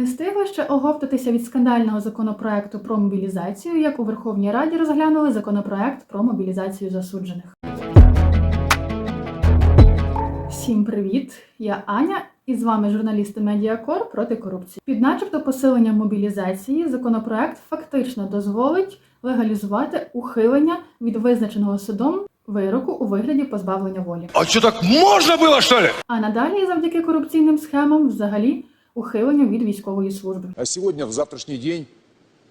Не встигли ще оговтатися від скандального законопроекту про мобілізацію, як у Верховній Раді розглянули законопроект про мобілізацію засуджених. Всім привіт! Я Аня, і з вами журналісти Медіакор проти корупції. Під начебто посилення мобілізації законопроект фактично дозволить легалізувати ухилення від визначеного судом вироку у вигляді позбавлення волі. А что так можно было, что ли? А надалі, завдяки корупційним схемам, взагалі ухиленню від військової служби. А сьогодні, в завтрашній день,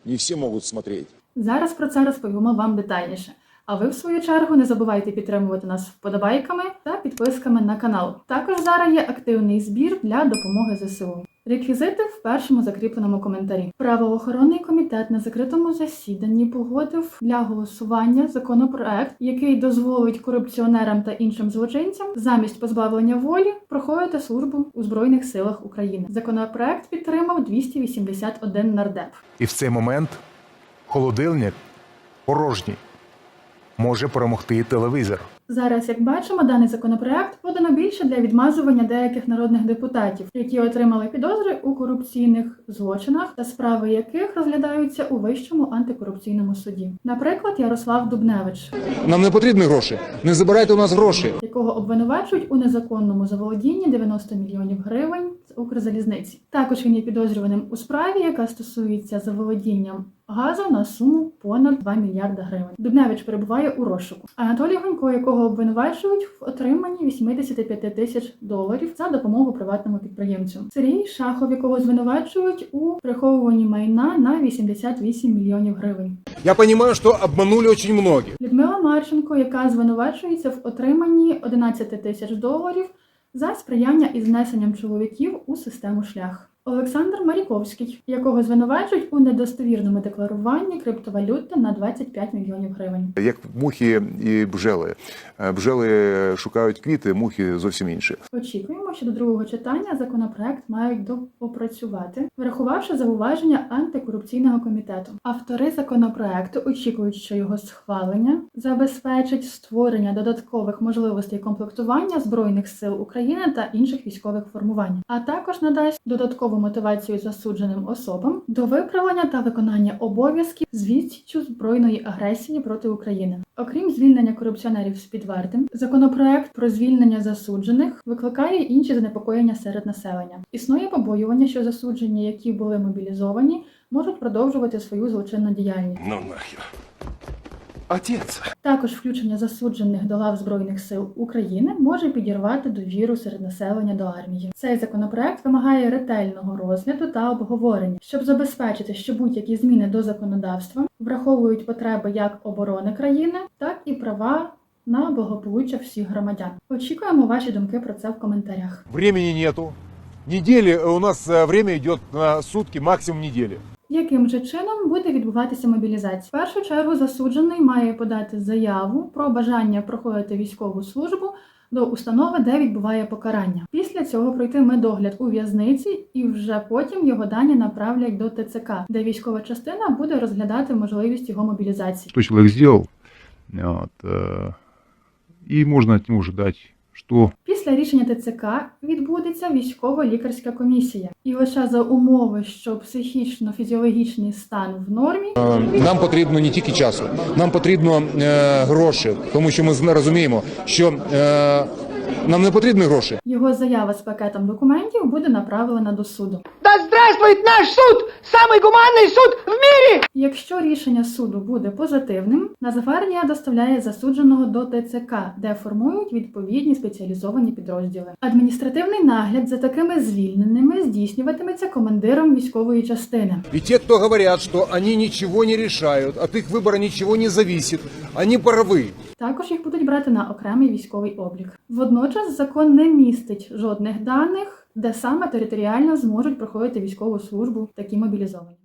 не всі можуть смотреть. Зараз про це розповімо вам детальніше. А ви, в свою чергу, не забувайте підтримувати нас вподобайками та підписками на канал. Також зараз є активний збір для допомоги ЗСУ. Реквізити в першому закріпленому коментарі. Правоохоронний комітет на закритому засіданні погодив для голосування законопроект, який дозволить корупціонерам та іншим злочинцям замість позбавлення волі проходити службу у збройних силах України. Законопроект підтримав 281 нардеп. І в цей момент холодильник порожній. Може перемогти телевізор. Зараз, як бачимо, даний законопроект подано більше для відмазування деяких народних депутатів, які отримали підозри у корупційних злочинах та справи яких розглядаються у вищому антикорупційному суді. Наприклад, Ярослав Дубневич, Нам не потрібні гроші. Не забирайте у нас гроші. якого обвинувачують у незаконному заволодінні 90 мільйонів гривень з Укрзалізниці. Також він є підозрюваним у справі, яка стосується заволодінням газу на суму понад 2 мільярда гривень. Дубневич перебуває у розшуку. Анатолій Гонько, якого обвинувачують в отриманні 85 тисяч доларів за допомогу приватному підприємцю. Сергій Шахов, якого звинувачують у приховуванні майна на 88 мільйонів гривень. Я понимаю, что обманули очень многих. Людмила Марченко, яка звинувачується в отриманні 11 тисяч доларів за сприяння із внесенням чоловіків у систему шлях. Олександр Маріковський, якого звинувачують у недостовірному декларуванні криптовалюти на 25 мільйонів гривень. Як мухи і бжели. Е, Бжели шукають квіти, мухи зовсім інші. Очікуємо, що до другого читання законопроект мають доопрацювати, врахувавши зауваження антикорупційного комітету. Автори законопроекту очікують, що його схвалення забезпечить створення додаткових можливостей комплектування збройних сил України та інших військових формувань, а також надасть додаткову мотивацію засудженим особам до виправлення та виконання обов'язків з відсіччю збройної агресії проти України. Окрім звільнення корупціонерів з під варти, законопроект про звільнення засуджених викликає інші занепокоєння серед населення. Існує побоювання, що засуджені, які були мобілізовані, можуть продовжувати свою злочинну діяльність. Ну нахер. Отец. Також включення засуджених до лав збройних сил України може підірвати довіру серед населення до армії. Цей законопроект вимагає ретельного розгляду та обговорення, щоб забезпечити, що будь-які зміни до законодавства враховують потреби як оборони країни, так і права на благополуччя всіх громадян. Очікуємо ваші думки про це в коментарях. Времени нету. Недели, у нас э, время идет на сутки, максимум недели. Яким же чином буде відбуватися мобілізація? В першу чергу засуджений має подати заяву про бажання проходити військову службу до установи, де відбуває покарання. Після цього пройти медогляд у в'язниці, і вже потім його дані направлять до ТЦК, де військова частина буде розглядати можливість його мобілізації. что человек сделал, вот, э, и можно от что Після рішення ТЦК відбудеться військово-лікарська комісія, і лише за умови, що психічно-фізіологічний стан в нормі, Е, Нам потрібно не тільки часу, нам потрібно е, гроші, тому що ми розуміємо, що е, нам не потрібні гроші. його заява з пакетом документів буде направлена до суду. Да здравствует наш суд! Самый гуманный суд в мире! Якщо рішення суду буде позитивним, на звернення доставляє засудженого до ТЦК, де формують відповідні спеціалізовані підрозділи. Адміністративний нагляд за такими звільненими здійснюватиметься командиром військової частини. И те, кто говорят, что они ничего не решают, от их выбора ничего не зависит, они правы. Також їх будуть брати на окремий військовий облік. Водночас закон не містить жодних даних, де саме територіально зможуть проходити військову службу такі мобілізовані.